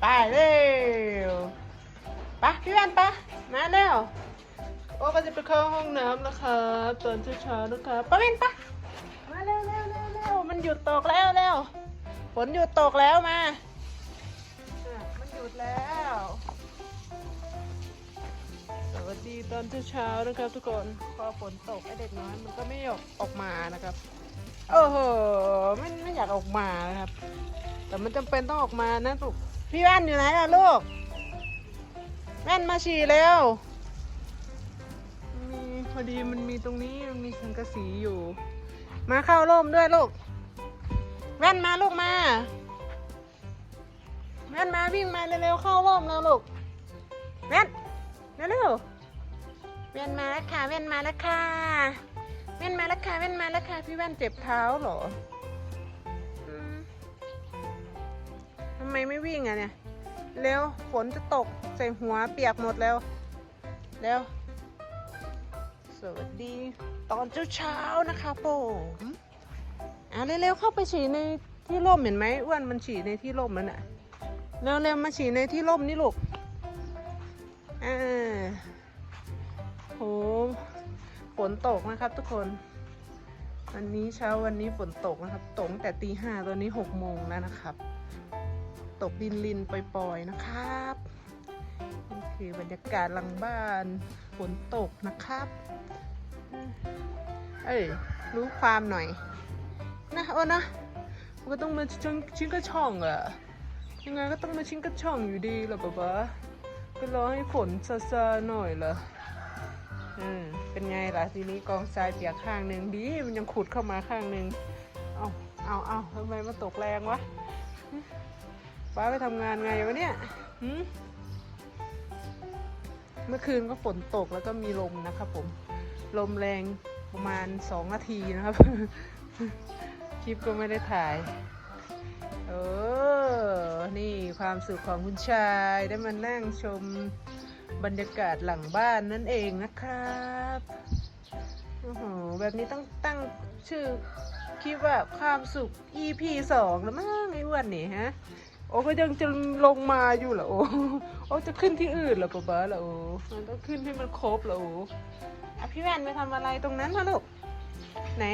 ไปเร็วไปพี่แวนไปมาเร็วโอ้ก็จะไปเข้าห้องน้ำแล้วครับตอนเช้าๆนะครับป้าเวนไปมาเร็วเร็วเร็วเร็วมันหยุดตกแล้วเร็วฝนหยุดตกแล้วมามันหยุดแล้วสวัสดีตอนเช้าๆนะครับทุกคนพอฝนตกไอเด็กน้อยมันก็ไม่ออกออกมานะครับโอ้โหไม่ไม่อยากออกมานะครับ แต่มันจำเป็นต้องออกมานะลูก พี่แว่นอยู่ไหนล่ะลูก แว่นมาฉี่เร็วมีพอดีมันมีตรงนี้มันมีสังกะสีอยู่ มาเข้าร่มด้วยลูก แว่นมาลูกมา แว่นมาวิ่งมาเร็วๆเข้าร่มแล้วลูก แว่นเร็วๆเวียนมาแล้วค่ะเวียนมาแล้วค่ะเวียนมาแล้วค่ะเวียนมาแล้วค่ะพี่แว่นเจ็บเท้าเหรออืำไมไม่วิ่งอะเนี่ย เร็ว ฝนจะตกใส่หัวเปียกหมดแล้วเร็วสวัสดี ตอนเช้าๆนะคะผมอะเร็วๆเข้าไปฉี่ในที่ร่มเห็นไหมอ้วนมันฉี่ในที่ร่มมันอะเร็วๆมาฉี่ในที่ร่มนี่ลูกอ่าโหฝนตกนะครับทุกคนวันนี้เช้าวันนี้ฝนตกนะครับ ตกแต่ตีห้าตอนนี้หกโมงแล้วนะครับ ตกดินลินปล่อยๆนะครับนี่คือบรรยากาศหลังบ้านฝนตกนะครับ เอ้ยรู้ความหน่อยนะโอ้นะมันก็ต้องมาชิ้นชิ้นกระช่องอะยังไงก็ต้องมาชิ้นกระช่องอยู่ดีหละป๊าป๊าก็รอให้ฝนซาซาๆหน่อยเหรออืมเป็นไงล่ะทีนี้กองทรายเปียกข้างหนึ่งดีมันยังขุดเข้ามาข้างหนึ่งเอาเอาเอาทำไมมาตกแรงวะ ป้าไปทำงานไงวะเนี่ยหืมเมื่อคืนก็ฝนตกแล้วก็มีลมนะครับผม ลมแรงประมาณสองนาทีนะครับ คลิปก็ไม่ได้ถ่าย เออ นี่ความสุขของคุณชายได้มานั่งชมบรรยากาศหลังบ้านนั่นเองนะครับโอ้โหแบบนี้ต้องตั้งชื่อคลิปว่าความสุข EP สองแล้วมั้งไอ้อ้วันนี่ฮะ โอ้ก็ยังจะลงมาอยู่เหรอโอ้โอ้จะขึ้นที่อื่นเหรอป๊าป๊าเหรอโอ้มันต้องขึ้นให้มันครบเหรอโอ้อะพี่แวนไปทำอะไรตรงนั้นมาลูกไหน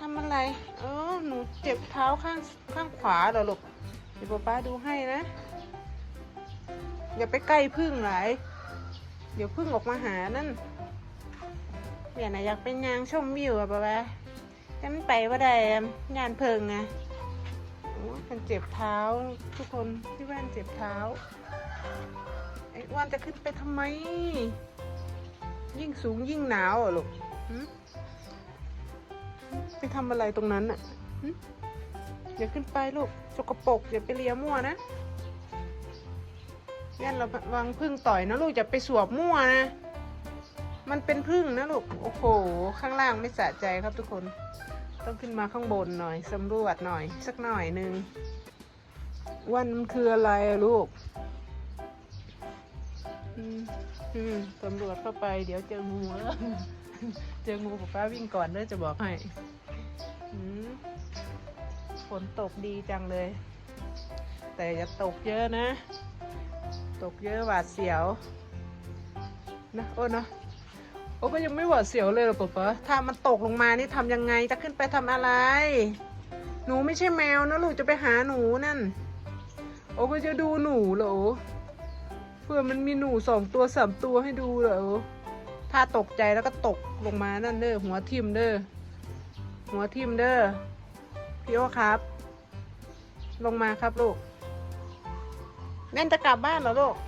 ทำอะไรเออหนูเจ็บเท้าข้างข้างขวาเหรอลูกเดี๋ยวป๊าป๊าดูให้นะ อย่าไปใกล้พึ่งหลายเดี๋ยวพึ่งออกมาหานั่นเดี๋ยวนะอยากเป็นยางชมวิวอะป๊าป๊าแต่มันไปว่าได้ยานเพิงไง มันเจ็บเท้า ทุกคนพี่แว่นเจ็บเท้าไอ้วันจะขึ้นไปทำไม ยิ่งสูงยิ่งหนาวอะลูกไปทำอะไรตรงนั้นอะอย่าขึ้นไปลูกสกปรกอย่าไปเลียมั่วนะแย่นเราวางพึ่งต่อยนะลูกอย่าไปสวบมั่วนะมันเป็นพึ่งนะลูก โอ้โห ข้างล่างไม่สะใจครับทุกคน ต้องขึ้นมาข้างบนหน่อยสำรวจหน่อย สักหน่อยหนึ่งวันมันคืออะไรลูกสำรวจเข้าไป เดี๋ยวเจองูแล้วเจองูป้าวิ่งก่อนเด้อจะบอกให้ฝนตกดีจังเลย แต่อย่าตกเยอะนะ ตกเยอะหวาดเสียว นะ โอ้เนะ โอ้ก็ยังไม่หวาดเสียวเลยหรอป๊าป๊าถ้ามันตกลงมานี่ทำยังไงจะขึ้นไปทำอะไร หนูไม่ใช่แมวนะลูกจะไปหาหนูนั่น โอ้ก็จะดูหนูเหรอโอ้เพื่อมันมีหนูสองตัวสามตัวให้ดูเหรอโอ้ถ้าตกใจแล้วก็ตกลงมานั่นเด้อหัวทิ่มเด้อหัวทิ่มเด้อพี่โอครับ ลงมาครับลูกแน่นจะกลับบ้านเหรอลูกอืม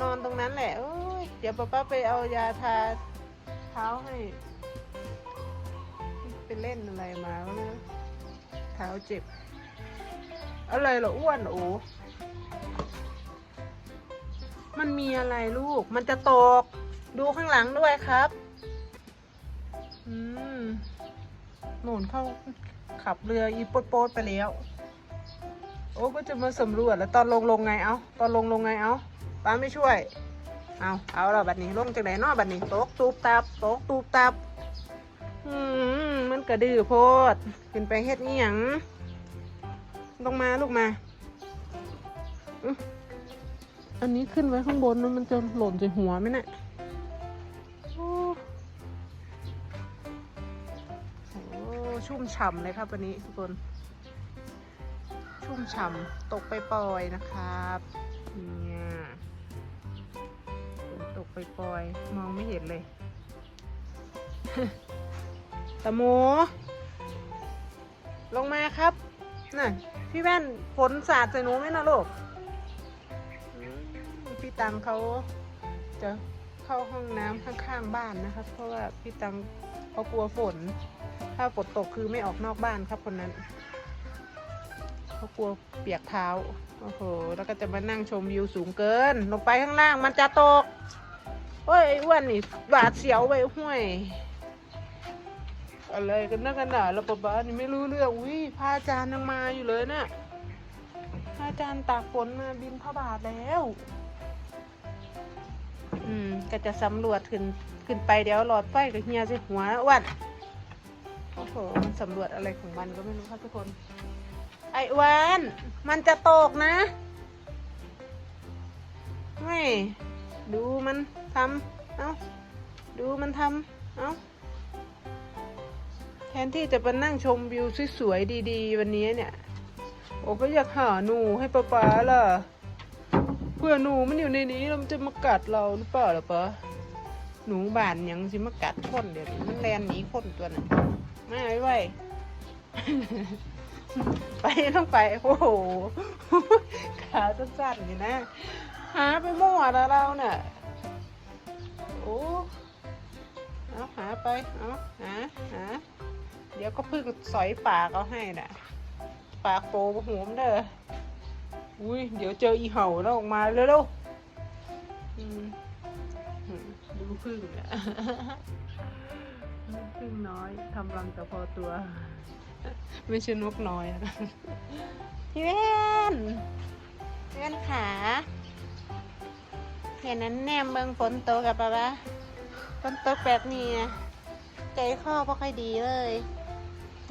นอนตรงนั้นแหละอ้ยเดี๋ยวป้าป้าไปเอายาทาเท้าให้ไปเล่นอะไรมาวะเนี่ยเท้าเจ็บ อะไรเหรออ้วนโอ้มันมีอะไรลูก มันจะตก ดูข้างหลังด้วยครับ อืมหนุนเข้าขับเรืออีโป๊ดโป๊ดไปแล้ว โอ้ก็จะมาสำรวจแล้วตอนลงลงไงเอา ตอนลงลงไงเอา ป้าไม่ช่วย เอาเอาละบัดนี้ลงจากไหนเนอบัดนี้ตกตูบตับตกตูบตับอืมมันกระดื้อโพดขึ้นไปเฮ็ดนี่หยังลงมาลูกมาอันนี้ขึ้นไว้ข้างบนนะมันจะหล่นใส่หัวไหมเนะ่ะโอ้โหชุ่มฉ่ำเลยครับวันนี้ทุกคน ชุ่มฉ่ำตกไปปล่อยนะครับเนี่ย ปล่อยๆ มองไม่เห็นเลยตะโมลงมาครับน่ะพี่แว่นฝนสาดใส่หนูไหมนะลูกพี่ตังเขาจะเข้าห้องน้ำข้างๆบ้านนะครับ เพราะว่าพี่ตังเขากลัวฝน ถ้าฝนตกคือไม่ออกนอกบ้านครับคนนั้นเขากลัวเปียกเท้า โอ้โห แล้วก็จะมานั่งชมวิวสูงเกิน ลงไปข้างล่างมันจะตก โอ้ยไอ้อ้วนนี่หวาดเสียวไปห้วย อะไรกันนักกันหนาแล้วป๊าป๊านี่ไม่รู้เรื่องวิพระอาจารย์ยังมาอยู่เลยนะ่ะพระอาจารย์ตากฝนมาบินพระบาทแล้ว อืม ก็จะสำรวจขึ้นขึ้นไปเดี๋ยวหลอดไฟกับเฮียสิหัวอ้วนโอ้โหมันสำรวจอะไรของมันก็ไม่รู้ครับทุกคน ไอ้อ้วันมันจะตกนะ ไม่ ดูมันทำเอ้าดูมันทำเอ้าแทนที่จะไปนั่งชมวิวสวยๆดีๆ วันนี้เนี่ย โอ้ก็อยากหาหนูให้ป๊าป๊าล่ะเพื่อหนูมันอยู่ในนี้แล้วมันจะมากัดเราหรือเปล่าล่ะป๊าหนูบานยังสิมากัดคนเดี๋ยวนี้มันแลนหนีคนตัวน่ะไม่ไว้ไว้ไปต้องไป โอ้โหขาสั้นๆนี่นะ หาไปมั่วแล้วเราเนี่ยโอ้เอาหาไปเอาหาหาเดี๋ยวก็พึ่งสอยปากเอาให้น่ะ ปากโปกระหัวมนเด้ออุ้ยเดี๋ยวเจออีเห่าแล้วออกมาเร็วๆอืมอืมดูพึ่งอะพึ่งน้อยทำรังแต่พอตัว ไม่ใช่นกน้อยนะพี่เวนพี่เวนขา เห็นนั้นแนมเบิงฝนตกกับปะปะฝนตกแบบนี้ใจคอไม่ค่อยดีเลย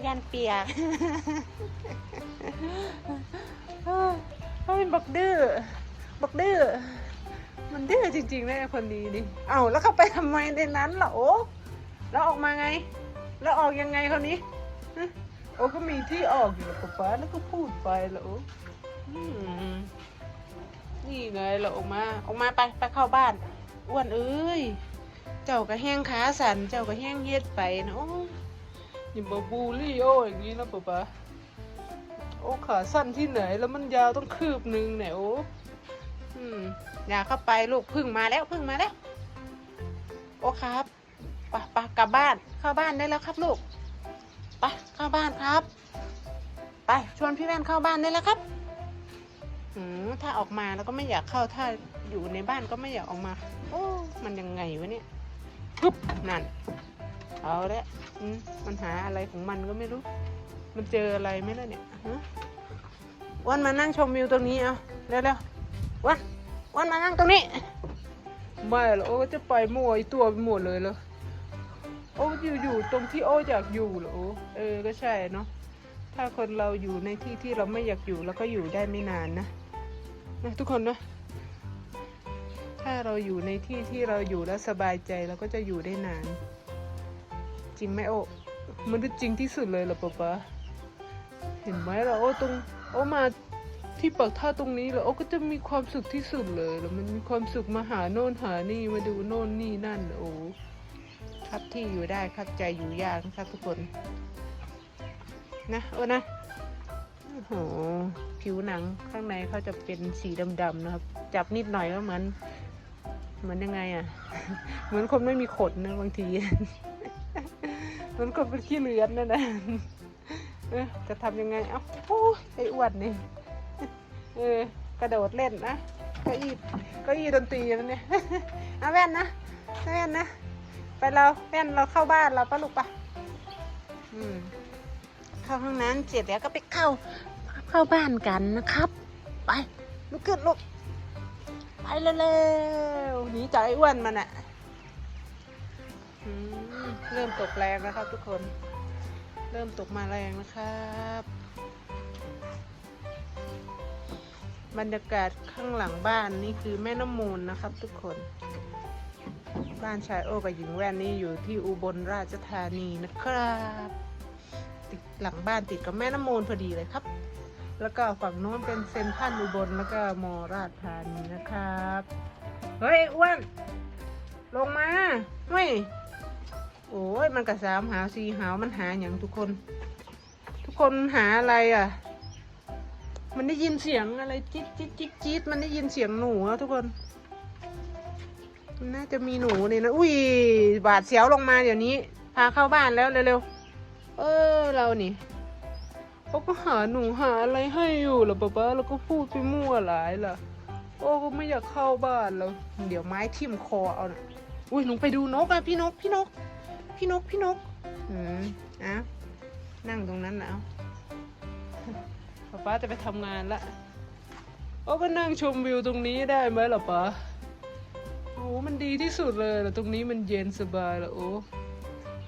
ยันเปียกเฮ้ยเฮ้ยบักดื้อบักดื้อมันดื้อจริงๆเลยคนนี้นี่เอ้าแล้วเขาไปทำไมในนั้นล่ะโอ้แล้วออกมาไง แล้วออกยังไงคราวนี้โอ้ก็มีที่ออกอยู่กับป๊าแล้วก็พูดไปแล้วโอ้ นี่ไงเราออกมาออกมาไปไปเข้าบ้านอ้วนเอ้ยเจ้าก็แห้งขาสันเจ้าก็แห้งเย็ดไปนะโอ้ยอย่ามาบูลี่โอ้อย่างนี้นะป๊าป๊าโอ้ขาสั้นที่ไหนแล้วมันยาวต้องคืบหนึ่งเนี่ยโอ้อืมอย่าเข้าไปลูกพึ่งมาแล้วพึ่งมาแล้ว โอ้ครับปไปกลับบ้านเข้าบ้านได้แล้วครับลูกไปเข้าบ้านครับ ไปชวนพี่แว่นเข้าบ้านได้แล้วครับ อืมถ้าออกมาแล้วก็ไม่อยากเข้าถ้าอยู่ในบ้านก็ไม่อยากออกมา โอ้มันยังไงวะเนี่ยปึ๊บนั่นเอาละมันหาอะไรของมันก็ไม่รู้ มันเจออะไรไหมล่ะเนี่ยฮะวันมานั่งชมวิวตรงนี้เอาเร็วๆวันวันมานั่งตรงนี้ไม่หรอกโอ้จะไปมั่วไอตัวไปหมดเลยเหรอโอ้อยู่อยู่ตรงที่โอ้อยากอยู่เหรอเออก็ใช่เนาะถ้าคนเราอยู่ในที่ที่เราไม่อยากอยู่เราก็อยู่ได้ไม่นานนะ นะทุกคนเนาะถ้าเราอยู่ในที่ที่เราอยู่แล้วสบายใจเราก็จะอยู่ได้นาน จริงไหมโอ้มันดูจริงที่สุดเลยเหรอป๊าป๊าเห็นไหมล่ะโอ้ตรงโอ้มาที่ปักท่าตรงนี้แล้วโอ้ก็จะมีความสุขที่สุดเลยแล้วมันมีความสุขมาหาโน่นหานี่มาดูโน่นนี่นั่นโอ้ครับที่อยู่ได้ครับใจอยู่ยากนะครับทุกคน นะโอ้นะ โหผิวหนังข้างในเขาจะเป็นสีดำๆนะครับ จับนิดหน่อยก็เหมือน เหมือนยังไงอะเหมือนคนไม่มีขนนะบางที เหมือนคนเป็นขี้เลือนนั่นนะเออจะทำยังไง เอ้าโอ้ไอ้อ้วนนี่เออกระโดดเล่นนะก็อีก็อีดนตรีนั่นเนี่ยเอาแว่นนะเอาแว่นนะ ไปเราแว่นเราเข้าบ้านเราปะลูกปะอืมเข้าห้องน้ำเสร็จแล้วก็ไปเข้า เข้าบ้านกันนะครับ ไปลุกขึ้นลูกไปเร็วๆหนีจากไอ้อ้วนมันอะเริ่มตกแรงแล้วครับ ทุกคน เริ่มตกมาแรงนะครับบรรยากาศข้างหลังบ้านนี่คือแม่น้ำมูลนะครับ ทุกคน บ้านชายโอกับหญิงแว่นนี่อยู่ที่อุบลราชธานีนะครับ ติดหลังบ้านติดกับแม่น้ำมูลพอดีเลยครับ แล้วก็ฝั่งโน้นเป็นเซนทรัลอุบลแล้วก็มอราชธานีนะครับ เฮ้ยอ้วนลงมาเฮ้ยโอ้ยมันกระสามหาวสีหาวมันหาอย่างทุกคน ทุกคนหาอะไรอะ มันได้ยินเสียงอะไรจิ๊ดจิ๊ดจิ๊ดจิ๊ดมันได้ยินเสียงหนูอะทุกคนมันน่าจะมีหนูเนี่ยนะอุ้ยบาดเสียวลงมาเดี๋ยวนี้ พาเข้าบ้านแล้วเร็วๆเออเรานี่ เขาก็หาหนูหาอะไรให้อยู่เหรอป๊าป๊าแล้วก็พูดไปมั่วหลายล่ะ โอ้ก็ไม่อยากเข้าบ้านแล้ว เดี๋ยวไม้ทิ่มคอเอาน่ะอุ้ยหนูไปดูนกอะพี่นกพี่นก พี่นกพี่นกอืมอะนั่งตรงนั้นนะป๊าป๊าจะไปทำงานละโอ้ก็นั่งชมวิวตรงนี้ได้ไหมล่ะป๊าโอ้มันดีที่สุดเลยล่ะตรงนี้มันเย็นสบายละโอ้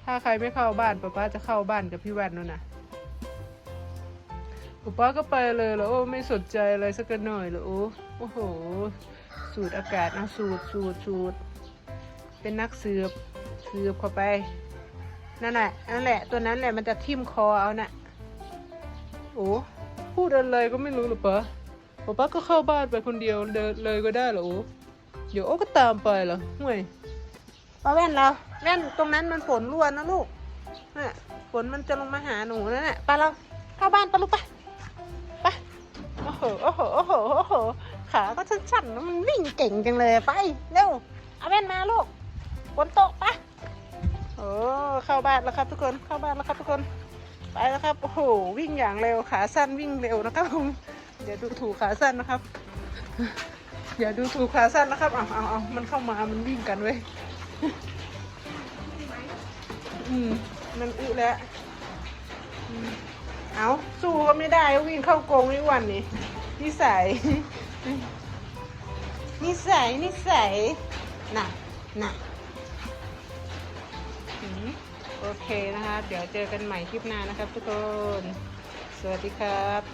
ถ้าใครไม่เข้าบ้านป๊าป๊าจะเข้าบ้านกับพี่แว่นนู่นน่ะ ป๊าป๊าก็ไปเลยเหรอโอ้ไม่สนใจอะไรสักหน่อยเหรอโอ้โอ้โห สูดอากาศเอาสูดสูดสูดเป็นนักสืบสืบเข้าไปนั่นแหละนั่นแหละ ตัวนั้นแหละมันจะทิ่มคอเอาน่ะโอ้พูดอะไรก็ไม่รู้หรอปะป๊าป๊าก็เข้าบ้านไปคนเดียวเดินเลยก็ได้เหรอโอ้เดี๋ยวโอ้ก็ตามไปเหรอห่วยป้าแว่นเราแว่นตรงนั้นมันฝนรั่วนะลูกน่ะฝนมันจะลงมาหาหนูนั่นแหละไปเราเข้าบ้านไปลูกไป โอ้โห โอ้โห โอ้โห โอ้โห ขาก็สั้นๆแล้วมันวิ่งเก่งจังเลยไป เร็ว เอาแว่นมาลูกฝนโตกไปะโอ้เข้าบ้านแล้วครับทุกคน เข้าบ้านแล้วครับทุกคน ไปแล้วครับ โอ้โห วิ่งอย่างเร็ว ขาสั้นวิ่งเร็วนะครับผมอย่าดูถูกขาสั้นนะครับอย่าดูถูกขาสั้นนะครับ เอาเอาเอามันเข้ามา มันวิ่งกันเว้ย อืม มันอึแล้ว เอาสู้ก็ไม่ได้วิ่งเข้ากรงนี่วันนี่นิสัยนิสัยนิสัยน่ะน่ะโอเคนะคะ เดี๋ยวเจอกันใหม่คลิปหน้านะครับทุกคน สวัสดีครับ